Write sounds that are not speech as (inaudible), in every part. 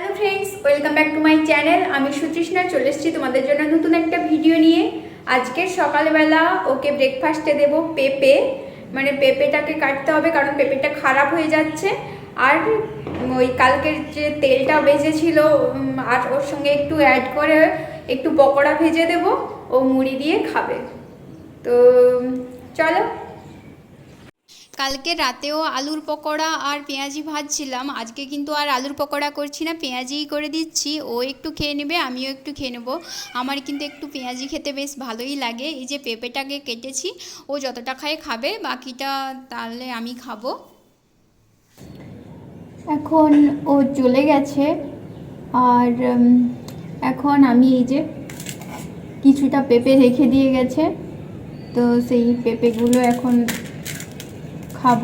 Hello friends welcome back to my channel আমি সুতৃষ্ণা, চলে এসেছি তোমাদের জন্য নতুন একটা ভিডিও নিয়ে। আজকের সকালবেলা ওকে ব্রেকফাস্টে দেব পেঁপে। মানে পেঁপেটাকে কাটতে হবে কারণ পেঁপেটা খারাপ হয়ে যাচ্ছে। আর ওই কালকের যে তেলটা বেজেছিল আর ওর সঙ্গে একটু অ্যাড করে একটু পকোড়া ভেজে দেব। ও মুড়ি দিয়ে খাবে। তো, চলো। কালকে রাতেও আলুর পকোড়া আর পেঁয়াজি ভাজছিলাম। আজকে কিন্তু আর আলুর পকোড়া করছি না, পেঁয়াজিই করে দিচ্ছি। ও একটু খেয়ে নেবে, আমিও একটু খেয়ে নেব। আমার কিন্তু একটু পেঁয়াজি খেতে বেশ ভালোই লাগে। এই যে পেঁপেটাকে কেটেছি, ও যতটা খায় খাবে, বাকিটা তাহলে আমি খাব। এখন ও চলে গেছে। আর এখন আমি এই যে কিছুটা পেঁপে রেখে দিয়ে গেছে। তো সেই পেঁপেগুলো এখন খাব।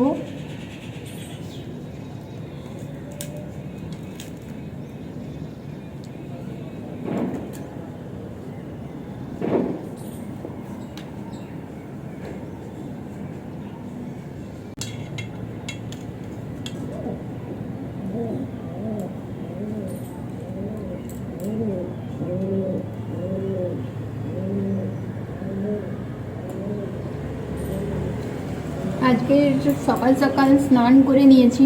আজকে সকাল সকাল স্নান করে নিয়েছি।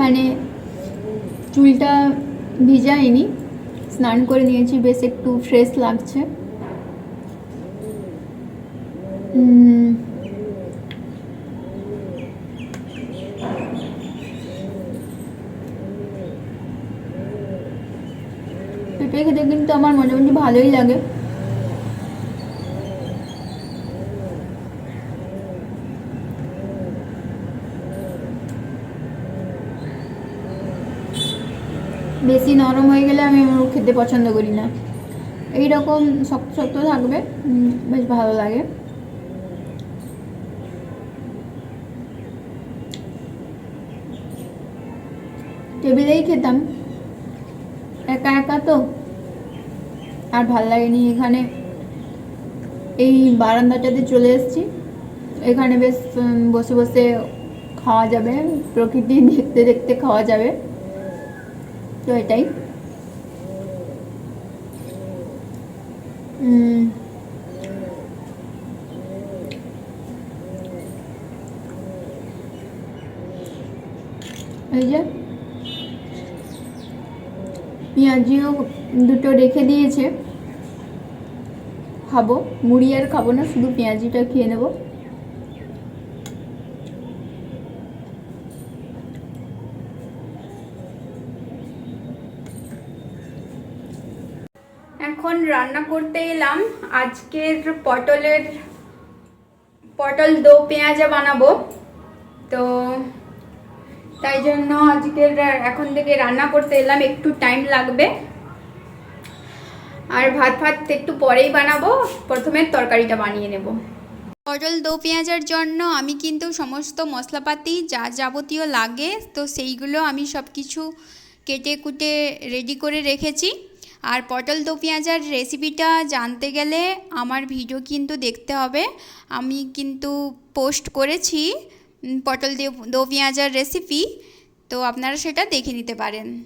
মানে চুলটা ভিজাইনি। স্নান করে নিয়েছি, বেশ একটু ফ্রেশ লাগছে। পেঁপে খেতে কিন্তু আমার মোটামুটি ভালোই লাগে। বেশি নরম হয়ে গেলে আমি আমার খেতে পছন্দ করি না। এই রকম শক্ত শক্ত থাকবে বেশ ভালো লাগে। টেবিলেই খেতাম। একা একা তো আর ভালো লাগেনি এখানে। এই বারান্দাটাতে চলে এসেছি। এখানে বেশ বসে বসে খাওয়া যাবে, প্রকৃতি দেখতে দেখতে খাওয়া যাবে। তো এটাই এই যে পেঁয়াজিও দুটো রেখে দিয়েছে। খাব, মুড়ি আর খাব না, শুধু পেঁয়াজিটা খেয়ে নেব। এখন রান্না করতে এলাম। আজকের পটলের, পটল দো পেঁয়াজা বানাবো। তো তাই জন্য আজকের এখন থেকে রান্না করতে এলাম, একটু টাইম লাগবে। আর ভাত ভাত একটু পরেই বানাবো। প্রথমে তরকারিটা বানিয়ে নেব। পটল দো পেঁয়াজের জন্য আমি কিন্তু সমস্ত মশলাপাতি যা যাবতীয় লাগে, তো সেইগুলো আমি সব কিছু কেটে কুটে রেডি করে রেখেছি। আর পটল দো পেঁয়াজার রেসিপিটা জানতে গেলে আমার ভিডিও কিন্তু দেখতে হবে। আমি কিন্তু পোস্ট করেছি পটল দে- পেঁয়াজার রেসিপি তো আপনারা সেটা দেখে নিতে পারেন।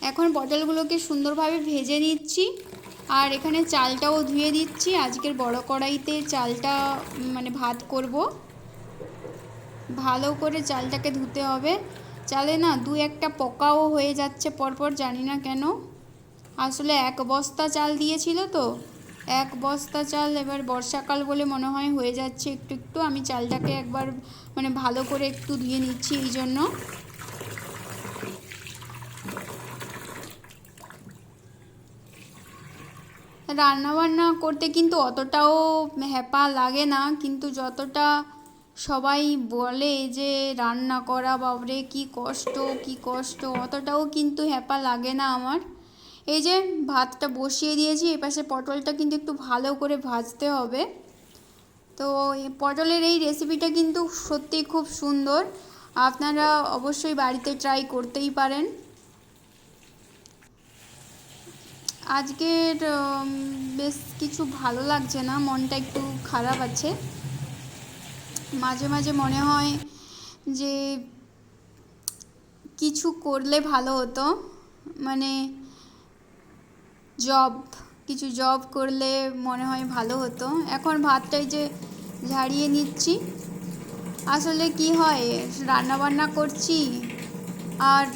এখন পটলগুলোকে সুন্দরভাবে ভেজে নিচ্ছি, আর এখানে চালটাও ধুয়ে দিচ্ছি। আজকের বড় কড়াইতে চালটা মানে ভাত করব। ভালো করে চালটাকে ধুতে হবে। চালে না দু একটা পোকাও হয়ে যাচ্ছে, পরপর জানি না কেন। আসলে এক বস্তা চাল দিয়েছিল তো। এক বস্তা চাল এবার বর্ষাকাল বলে মনে হয়, হয়ে যাচ্ছে একটু একটু। আমি চালটাকে একবার মানে ভালো করে একটু ধুয়ে নিচ্ছি এই জন্য। রান্নাবান্না করতে কিন্তু অতটাও হ্যাপা লাগে না, কিন্তু যতটা সবাই বলে যে রান্না করা বাবরে কি কষ্ট কি কষ্ট, অতটাও কিন্তু হ্যাপা লাগে না আমার। এই যে ভাতটা বসিয়ে দিয়েছি এপাশে পটলটা কিন্তু একটু ভালো করে ভাজতে হবে। তো এই পটলের এই রেসিপিটা কিন্তু সত্যিই খুব সুন্দর। আপনারা অবশ্যই বাড়িতে ট্রাই করতেই পারেন। আজকের বেশ কিছু ভালো লাগছে না, মনটা একটু খারাপ আছে। মাঝে মাঝে মনে হয় যে কিছু করলে ভালো হতো। মানে জব কিছু জব করলে মনে হয় ভালো হতো। এখন ভাতটাই যে ঝাড়িয়ে নিচ্ছি। আসলে কি হয় রান্না বান্না করছি আর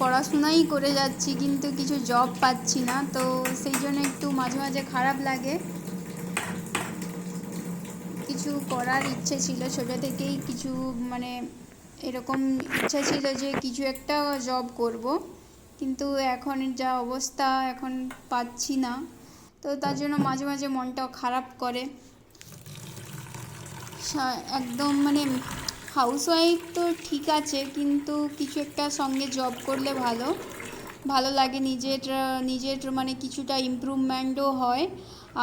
পড়াশোনাই করে যাচ্ছি, কিন্তু কিছু জব পাচ্ছি না। তো সেই জন্য একটু মাঝে মাঝে খারাপ লাগে। কিছু করার ইচ্ছে ছিল, ছোটো থেকেই কিছু মানে এরকম ইচ্ছা ছিল যে কিছু একটা জব করব। কিন্তু এখন যা অবস্থা এখন পাচ্ছি না। তো তার জন্য মাঝে মাঝে মনটাও খারাপ করে। একদম মানে হাউস ওয়াইফ তো ঠিক আছে, কিন্তু কিছু একটা সঙ্গে জব করলে ভালো। ভালো লাগে নিজের নিজের মানে কিছুটা ইম্প্রুভমেন্টও হয়।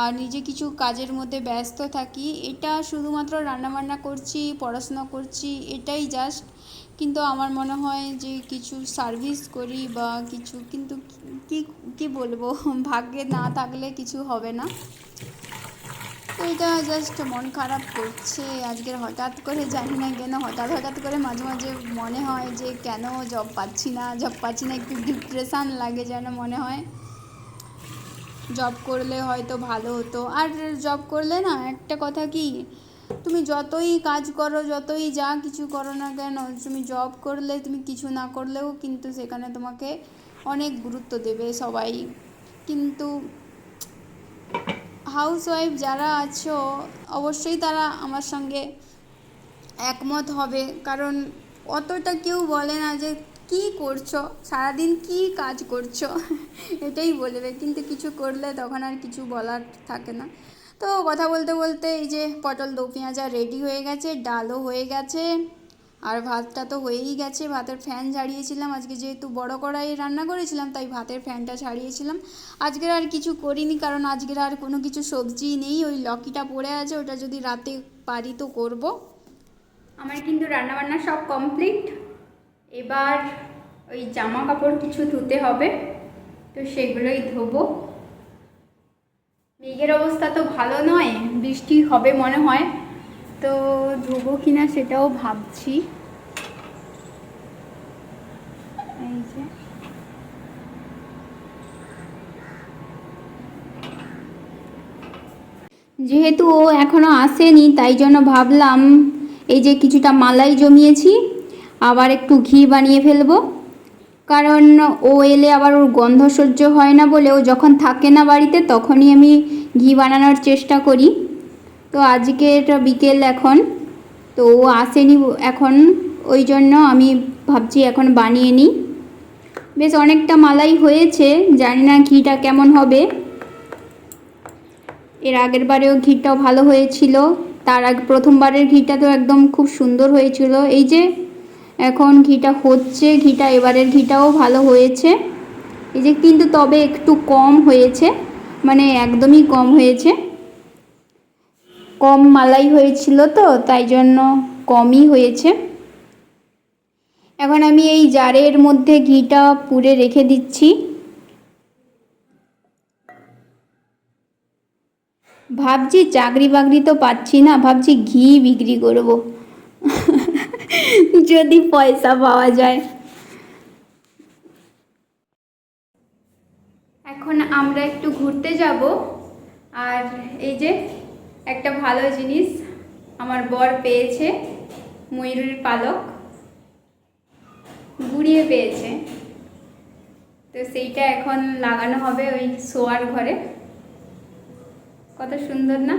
আর নিজে কিছু কাজের মধ্যে ব্যস্ত থাকি, এটা শুধুমাত্র রান্নাবান্না করছি, পড়াশোনা করছি, এটাই জাস্ট কিন্তু আমার মনে হয় যে কিছু সার্ভিস করি বা কিছু, কিন্তু কি কি বলব, ভাগ্যে না থাকলে কিছু হবে না। এটা জাস্ট মন খারাপ করছে, আজকের হঠাৎ করে জানি না কেন, হঠাৎ হঠাৎ করে মাঝে মাঝে মনে হয় যে কেন জব পাচ্ছি না জব পাচ্ছি না, একটু ডিপ্রেশান লাগে যেন মনে হয়। জব করলে হয়তো ভালো হতো। আর জব করলে না, একটা কথা কি, তুমি যতই কাজ করো, যতই যা কিছু করো না কেন, তুমি জব করলে, তুমি কিছু না করলেও কিন্তু সেখানে তোমাকে অনেক গুরুত্ব দেবে সবাই। কিন্তু হাউসওয়াইফ যারা আছো, অবশ্যই তারা আমার সঙ্গে একমত হবে। কারণ অতটা কেউ বলে না যে কী করছ? সারাদিন কী কাজ করছ? এটাই বলবে। কিন্তু কিছু করলে তখন আর কিছু বলার থাকে না। তো কথা বলতে বলতে এই যে পটল, দো পেঁয়াজা রেডি হয়ে গেছে, ডালও হয়ে গেছে। আর ভাতটা তো হয়েই গেছে। ভাতের ফ্যান ঝাড়িয়েছিলাম। আজকে যেহেতু বড় কড়াই রান্না করেছিলাম, তাই ভাতের ফ্যানটা ছাড়িয়েছিলাম আজকের আর কিছু করিনি, কারণ আজকের আর কোনো কিছু সবজি নেই। ওই লকিটা পড়ে আছে, ওটা যদি রাতে পারি তো করব। আমার কিন্তু রান্নাবান্না সব কমপ্লিট এবার ওই জামা কাপড় কিছু ধুতে হবে, তো সেগুলোই ধোবো। মেঘের অবস্থা তো ভালো নয়, বৃষ্টি হবে মনে হয়, তো ধোবো কিনা সেটাও ভাবছি। এই যে। যেহেতু ও এখনও আসেনি, তাই জন্য ভাবলাম এই যে কিছুটা মালাই জমিয়েছি। আবার একটু ঘি বানিয়ে ফেলব। কারণ ও এলে আবার ওর গন্ধ সহ্য হয় না বলে ও যখন থাকে না বাড়িতে তখনই আমি ঘি বানানোর চেষ্টা করি। তো আজকে এটা বিকেল এখন, তো ও আসেনি এখন, ওই জন্য আমি ভাবছি এখন বানিয়ে নিই। বেশ অনেকটা মালাই হয়েছে, জানি না ঘিটা কেমন হবে। এর আগের বারেও ঘিটাও ভালো হয়েছিল, তার আগে প্রথমবারের ঘিটা তো একদম খুব সুন্দর হয়েছিল। এই যে এখন ঘিটা হচ্ছে, ঘিটা এবারের ঘিটাও ভালো হয়েছে। এই যে কিন্তু তবে একটু কম হয়েছে মানে একদমই কম হয়েছে। কম মালাই হয়েছিল তো, তাই জন্য কমই হয়েছে। এখন আমি এই জারের মধ্যে ঘিটা পুরে রেখে দিচ্ছি। ভাবছি চাকরি বাকরি তো পাচ্ছি না, ভাবছি ঘি বিক্রি করব। (laughs) যদি পয়সা পাওয়া যায়। এখন আমরা একটু ঘুরতে যাব। আর এই যে একটা ভালো জিনিস আমার বর পেয়েছে, ময়ূরের পালক। গুড়িয়ে পেয়েছে। তো সেইটা এখন লাগানো হবে ওই শোয়ার ঘরে। কত সুন্দর না?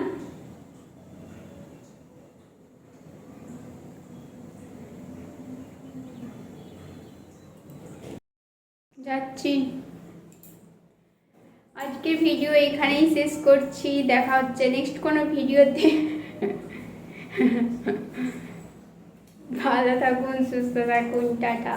যাচ্ছি। আজকের ভিডিও এখানেই শেষ করছি। দেখা হচ্ছে নেক্সট কোনো ভিডিওতে ভালো থাকুন, সুস্থ থাকুন, টাটা।